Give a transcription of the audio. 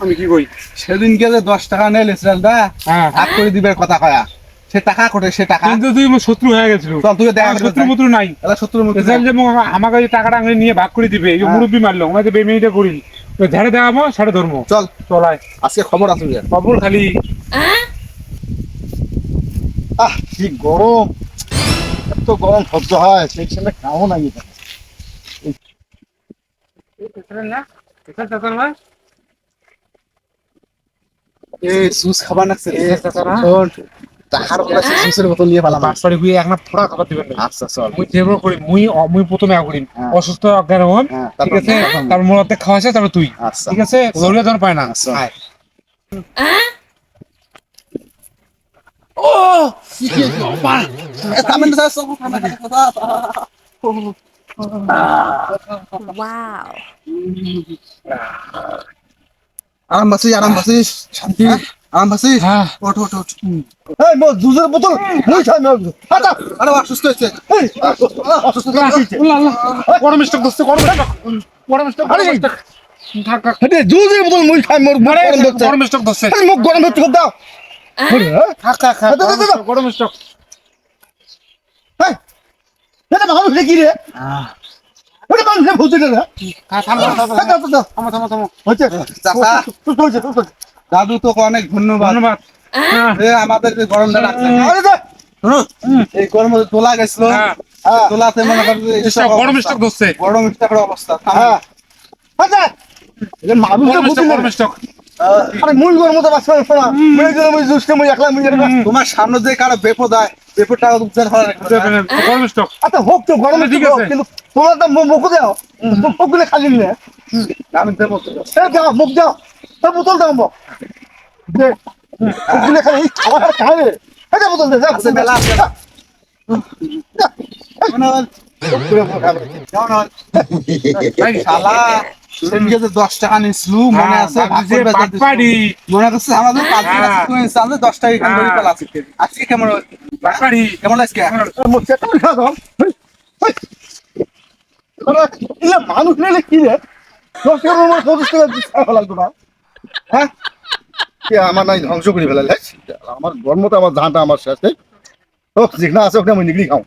আমি কি কই সেদিনকে যে দশ টাকা সিরাজদা হ্যাঁ করে দিবে কথা কয়া সে টাকা কোটে সে টাকা কিন্তু তুই শত্রু হয়ে গেছিল চল। তুই দেখা শত্রু মত্রু নাই মধ্যে এসে যে মোক- আমাকে এই টাকাটা আঙে নিয়ে ভাগ করে দিবে এই। মুরব্বী মারলো যে বেমিনিটা করি তো ঝাড়ে দেখাবো সাড়ে ধর্ম চল। চলায় আজকে খবর আছে। কবর খালি আহ কি গরম। এত গরম সহ্য হয় সেই সময় কামও নাই না এখানে। এই জুস খাবার নাকছে রে। চাচা না। শোন টাকার জুসের বোতল নিয়ে পালাম। বাসপাড়ি গুয়ে এক না ফোড়া খাবার দিবেন না। আচ্ছা চল। মুই যেভাবে করি মুই অ- মুই প্রথমে আগ করিম হ্যাঁ। অসুস্থ অজ্ঞান হন হ্যাঁ, ঠিক তারপর- আছে? তারপর- তারপর মোর অর্ধেক খাওয়া আছে তারপর তুই। আচ্ছা। ঠিক আছে? ধরলে ধর পায় না। আচ্ছা। আয়। ও থামেন না Wow. আরাম বাসিস আরাম বাসিস শান্তি আরাম বাসিস হ্যাঁ। ওঠ ওঠ ওঠ। এই মোর জুসের বোতল। মুই খাই না আচ্ছা আরে অসুস্থ হয়েছে। এই অসুস্থ হয়েছে উল্লা, উল্লা। গরম স্টক ধরছে গরম স্টক গরম স্টক আরে, থাক থাক। জুসের বোতল মুই খাই মোর গরম স্টক মুখ গরম হ্যাঁ? দাও, দাও, দাও। থামো থামো থামো হচ্ছে চাচা। তো তো হচ্ছে, তো হচ্ছে। দাদু তোকে অনেক ধন্যবাদ। ধন্যবাদ। হ্যাঁ। আমাদের যে গরমটা রাখছে আরে দে এই গরম তোলা গেছিল। হ্যাঁ। হ্যাঁ তোলাতে মনে স্টক, গরম অবস্থা। স্টক ধরছে। গরম স্টকের অবস্থা। হ্যাঁ। আচ্ছা। মানুষ গরম গরম স্টক। আরে মুই গরম মতো বাস করে শোনা। মুই যে মুই জুসকে মুই একলা মুই তোমার সামনে যে কারও বেপদ হয় বেপদটা উদ্ধার করা গরম স্টক আচ্ছা হোক তো গরমে ঠিক ঠিক আছে। আছে কিন্তু তোমার তো মুখ মুখ দাও। মুখ খালি নিলে আমি দেবো। এ দাও মুখ দাও। তা বোতল দাও মুখ দে। মুখ খালি খাবার খায় রে। এই বোতল দে যা আছে মেলা আছে। মনে হয় কেমন শালা। সেদিনকে যে দশ টাকা মনে আছে? মনে করছে আমাদের দশ টাকা আজকে কেমন কেমন আজকে? মানুষ নিলে কি রে? দশ টাকা আমার পঁচিশ টাকা খাওয়া লাগতো না। হ্যাঁ? আমার নাই ধ্বংস করে ফেলালে। আমার গরমটা আমার ধানটা আমার শেষে ও যেখানে আছে ওখানে আমি নিগড়ি খাও।